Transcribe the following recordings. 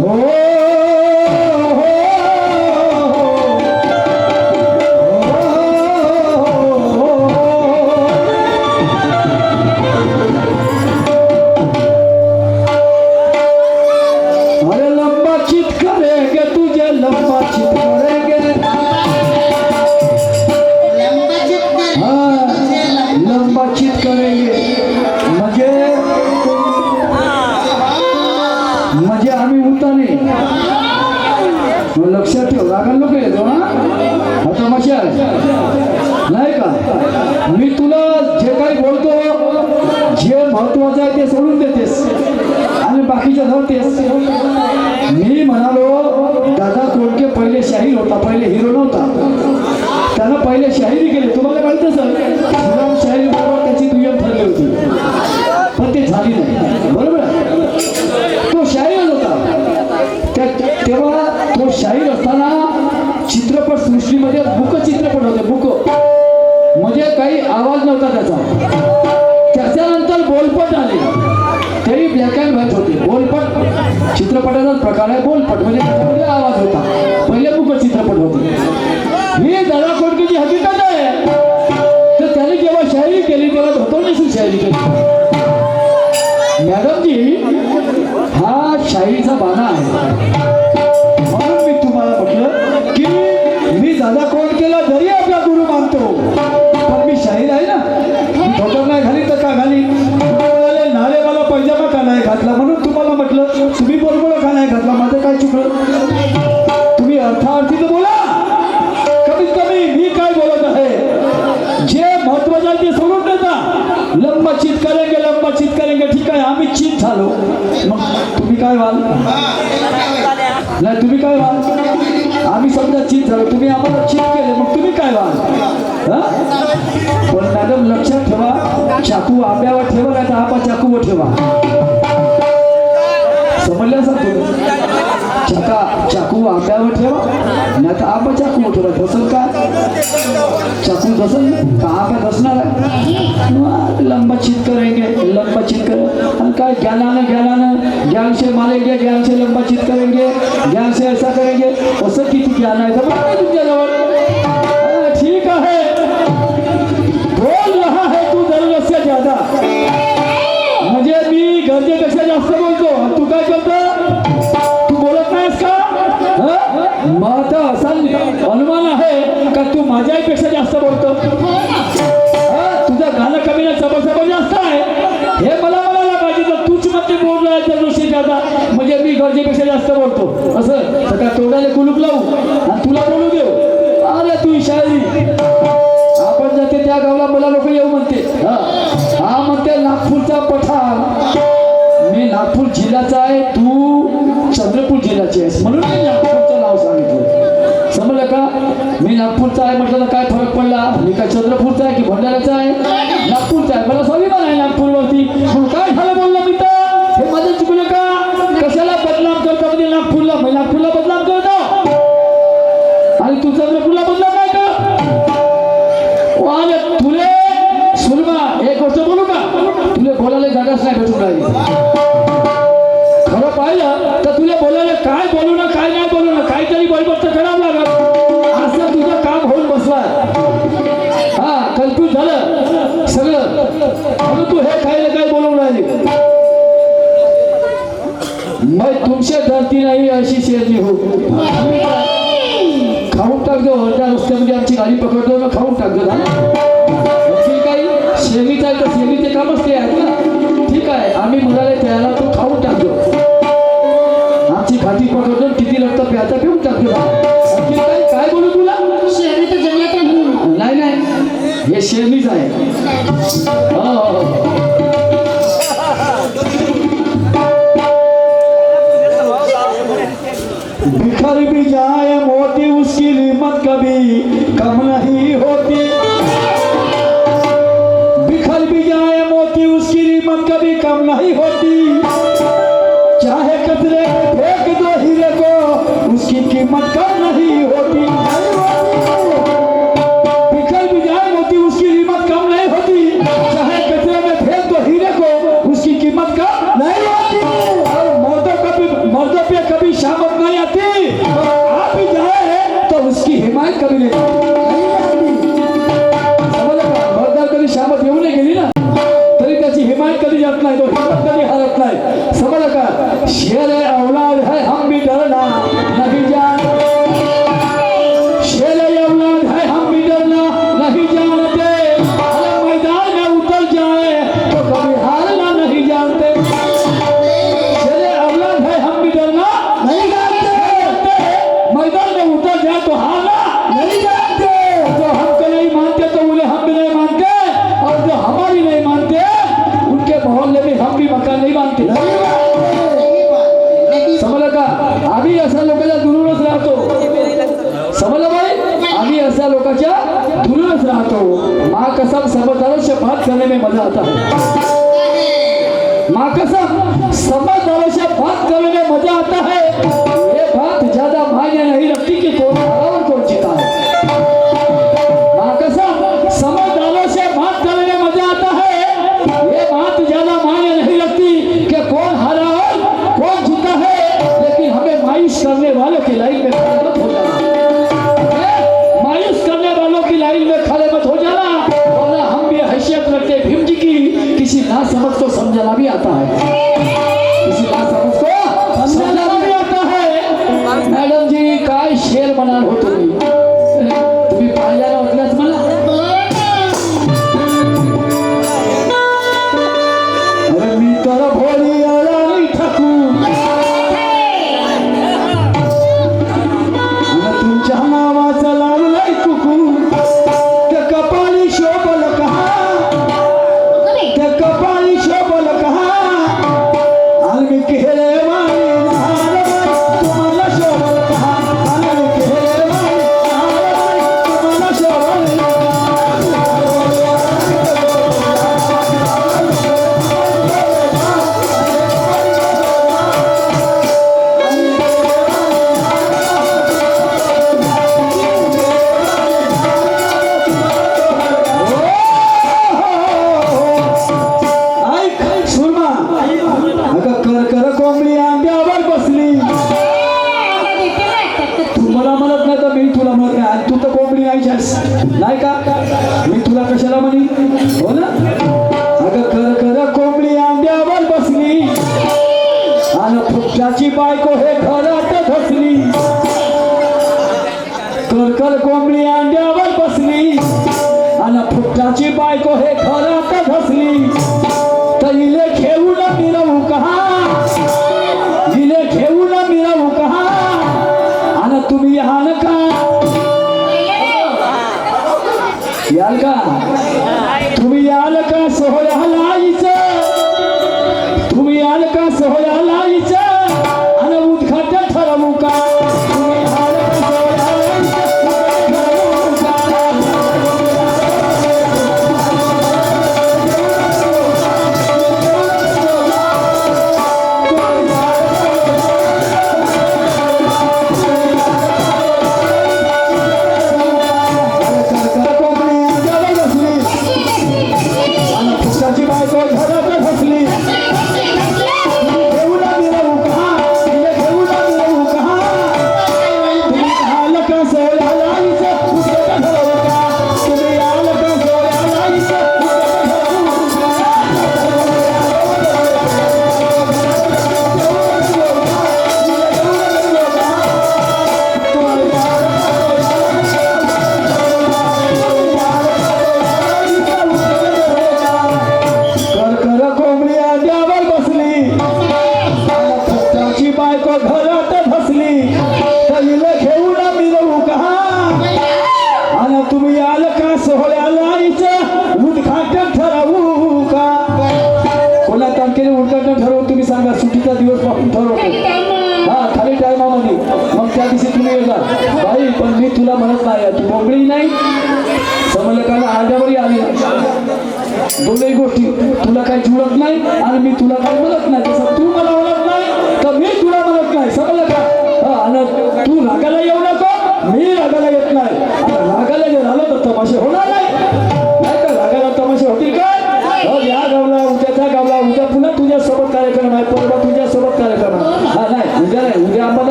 हो महत्वाचं आहे ते सोडून देतेस. आणि बाकीच्या धरतेस मी म्हणालो दादा कोणके पहिले शाहीर होता पहिले हिरो नव्हता. त्यानं पहिले शाहिरी केली. तुम्हाला कळतं सर? गुलाम शाहीर बरोबर त्याची दुय्यम ठरली होती. पण ते झाली नाही. बरोबर? तो शाहीर होता. त्या तेव्हा तो शाहीर असताना चित्रपट सृष्टीमध्ये बुक चित्रपट होते बुक म्हणजे काही आवाज नव्हता त्याचा. त्याच्यानंतर बोलपट आले. तरी ब्लॅक अँड व्हाईट होते. बोलपट. चित्रपटाचा प्रकार आहे बोलपट. म्हणजे आवाज होता. पहिले मुख चित्रपट होते. ही दादा कोडकेची हकीकत आहे. तर त्याने जेव्हा शायरी केली तेव्हा धोतरनेसून शायरी केली. मॅडमजी हा शाईचा बाणा आहे. समजा तुम्ही आम्हाला चेक केले मग तुम्ही काय व्हाल पण मॅडम लक्षात ठेवा चाकू आंब्यावर ठेवा नाही तर आपा चाकूवर ठेवा. समजलं सर तुम्ही? चाका चाकू आंब्यावर ठेवा. नाही तर आंबा चाकूवर ठेवा धसल का चाकू धसल का आंबा धसणार आहे मग लंबा चित करेंगे लंबा चित कर। काय ज्ञानानं ज्ञानानं ज्ञान से मारेंगे ज्ञान से लंबा चित करेंगे। ज्ञान से ऐसा करेंगे असं किती ज्ञान आहे तर बघा तुमच्याजवळ हा, ठीक आहे बोल रहा है तू ज़रूरत ज़्यादा। म्हणजे मी गरजेपेक्षा जास्त बोलतो तू काय करतो तू बोलत नाहीस का हं? मग आता असा अनुमान आहे का तू माझ्यापेक्षा जास्त बोलतो? तुझं गाणं कमी नाही सबर जास्त आहे. हे मला म्हणायला पाहिजे तर तूच मध्ये बोलला आहे त्या दिवशी जाता म्हणजे मी गरजेपेक्षा जास्त बोलतो. असं सगळ्या काय तोंडाला कुलूप लावू आणि तुला बोलू देऊ. अरे तू शायरी आपण जाते त्या गावाला मला लोक येऊ म्हणते. हा. हा म्हणते नागपूरचा पठार मी नागपूर जिल्ह्याचा आहे तू चंद्रपूर जिल्ह्याची आहेस. म्हणून मी का? मी नागपूरचा आहे म्हटलं तर काय फरक पडला? मी काय चंद्रपूरचा आहे की भंडाऱ्याचा आहे? नागपूरचा आहे. मला स्वाभिमान आहे नागपूरवरती. मग काय झालं बोललं मी तर? हे माझं चुकलं का? कशाला बदनाम करतो म्हणजे नागपूरला? मी नागपूरला बदनाम करतो. आणि तू चंद्रपूरला बदनाम काय का तुले सुलमा एक गोष्ट बोलू का? तुले बोलायला जागाच नाही भेटून राहिली. राहिलं तर तुला बोलायला काय बोलू ना काय नाही बोलू ना काहीतरी बरोबर तर करावं लागत असं तुझं काम होऊन बसलाय. हा कन्फ्यूज झालं. सगळं. म्हणून तू हे खायला काय बोलवून राहिली. मग तुमच्या धरती नाही अशी शेरली हो. खाऊन टाकतो त्या रस्त्यामध्ये आमची गाडी पकडतो ना खाऊन टाकतो ना ठीक शेमीचं आहे तर शेमीचे कामच ते आहेत ना. ठीक आहे. आम्ही म्हणाले त्याला तो खाऊन टाकतो घाटी पकडतो किती लागतं प्याचा पिऊन टाकतो काय बोलू तुला? शहरी तर जंगलात आहे नाही नाही. हे शेमीच आहे. हो, हो, हो. बिखर भी जाए मोती उसकी कीमत कभी को जाए तो हारना नहीं जानते जो हमको नहीं मानते तो उन्हें हम भी नहीं मानते। और जो हमारी नहीं मानते उनके मोहल्ले में हम भी मतलब मकान नहीं मानते। समझ लगा आम्ही अशा लोकांच्या दुरूनच राहतो समजलं बाई आम्ही अशा लोकांच्या दुरूनच राहतो मा कसम समजदार शपथ करणे में मज़ा आता है। माँ कसम समझदारों से बात करने में मज़ा आता है। 我呢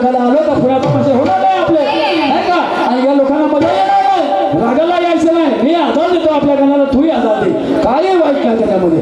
बघायला आलो तर पुण्याचा पैसे होणार नाही आपले. नाही का? आणि या लोकांना मजा येणार नाही. रागाला यायचं नाही. मी आजार देतो आपल्या कानाला तूही आजार दे. काही वाईट नाही त्याच्यामध्ये.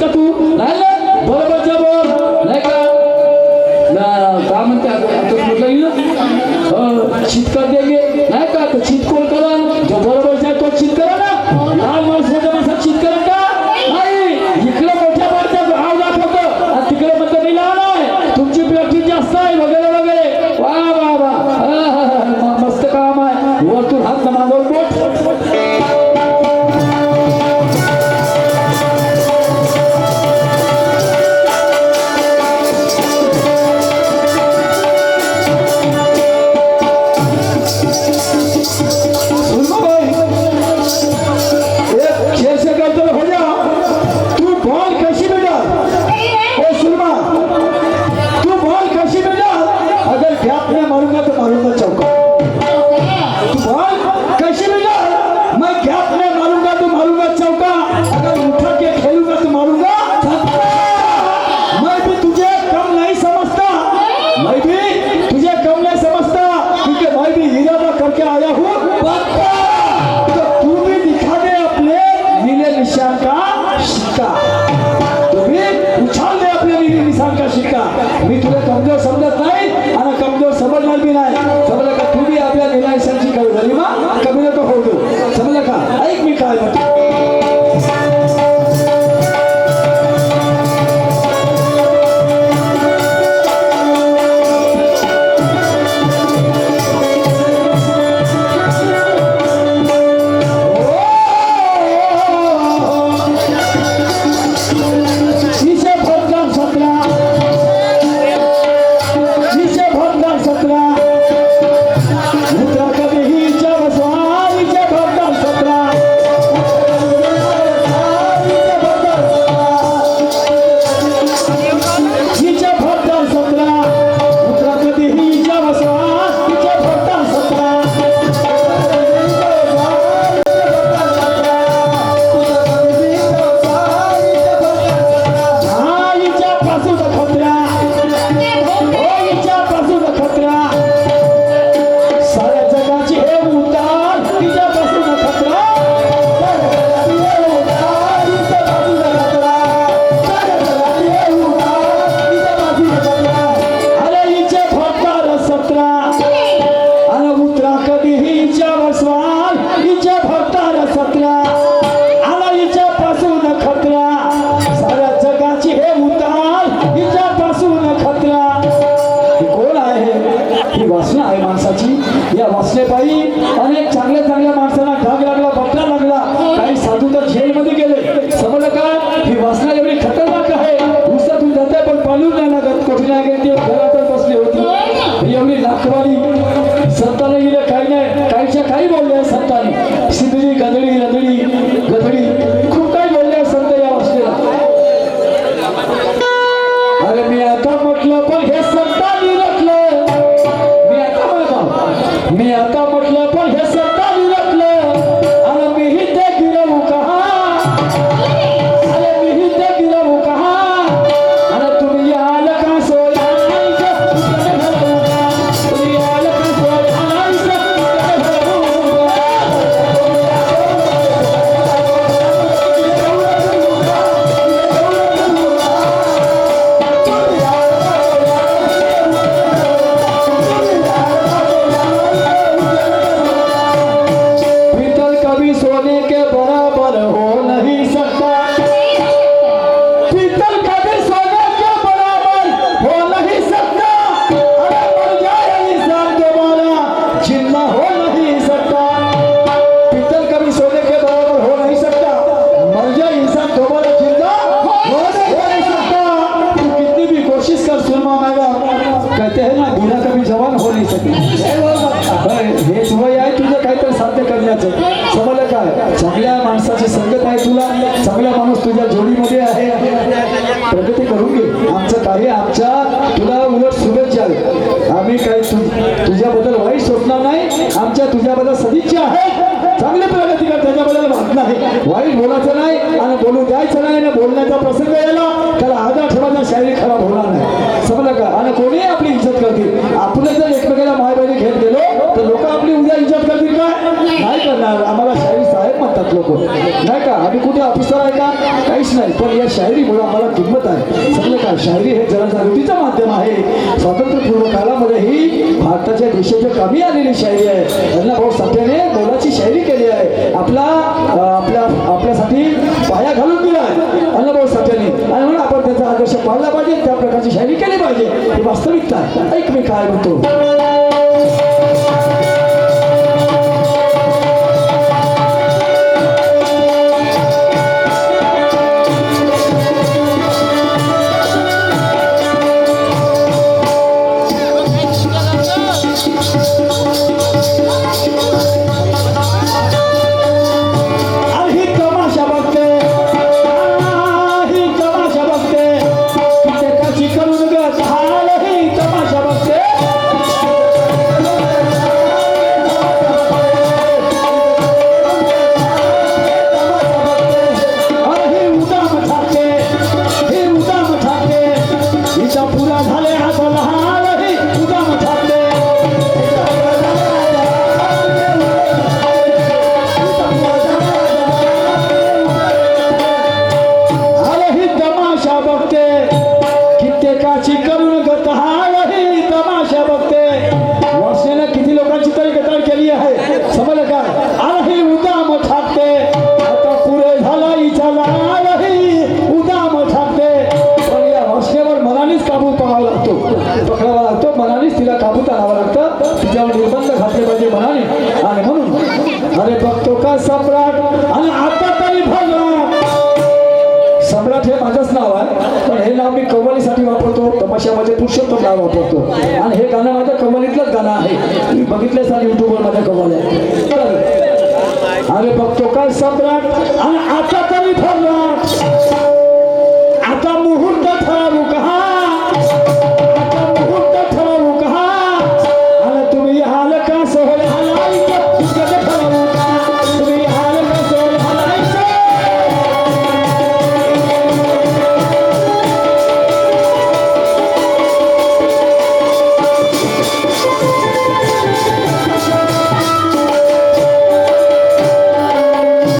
लहानपणाला मागतेस का तू मी तुला समजा समजा मी आता म्हटलं पण हे संतांनी रटलं मी आता म्हणतो मी आता म्हटलं पण हे बोलायचं नाही आणि बोलू द्यायचं नाही आणि बोलण्याचा प्रसंग यायला त्याला आदर ठेवायचा शारीरिक खराब होणार नाही. समजलं का? आणि कोणी आपली इज्जत करतील. आपलं जर एकमेकाला माय घेत गेलो तर लोक आपली उद्या इज्जत करतील का? नाही करणार. आम्हाला शाहीर साहेब म्हणतात लोक. नाही का? आम्ही कुठे ऑफिसर आहे का? काहीच नाही पण या शायरीमुळे आम्हाला किंमत आहे. समजलं काय शायरी हे जनजागृतीचं माध्यम आहे. स्वातंत्र्यपूर्व काळामध्येही भारताच्या देशाच्या कमी आलेली शायरी आहे. यांना भाऊ साठ्याने मोलाची शायरी केली आहे. आपला आपल्या आपल्यासाठी पाया घालून दिला आहे. अण्णाभाऊ साठ्याने आणि म्हणून आपण त्याचा आदर्श पाळला पाहिजे त्या प्रकारची शायरी केली पाहिजे. ही वास्तविकता ऐक मी काय म्हणतो. नाव पण हे नाव मी कमलीसाठी वापरतो. तमाशामध्ये पुरुषोत्तम नाव वापरतो. आणि हे गाणं माझ्या कव्वालीतलंच गाणं आहे. मी बघितलंच ना युट्यूबवर माझ्या आहे. तर अरे बघतो काय सम्राट? आणि आता तरी ठरला आता मुहूर्त ठराव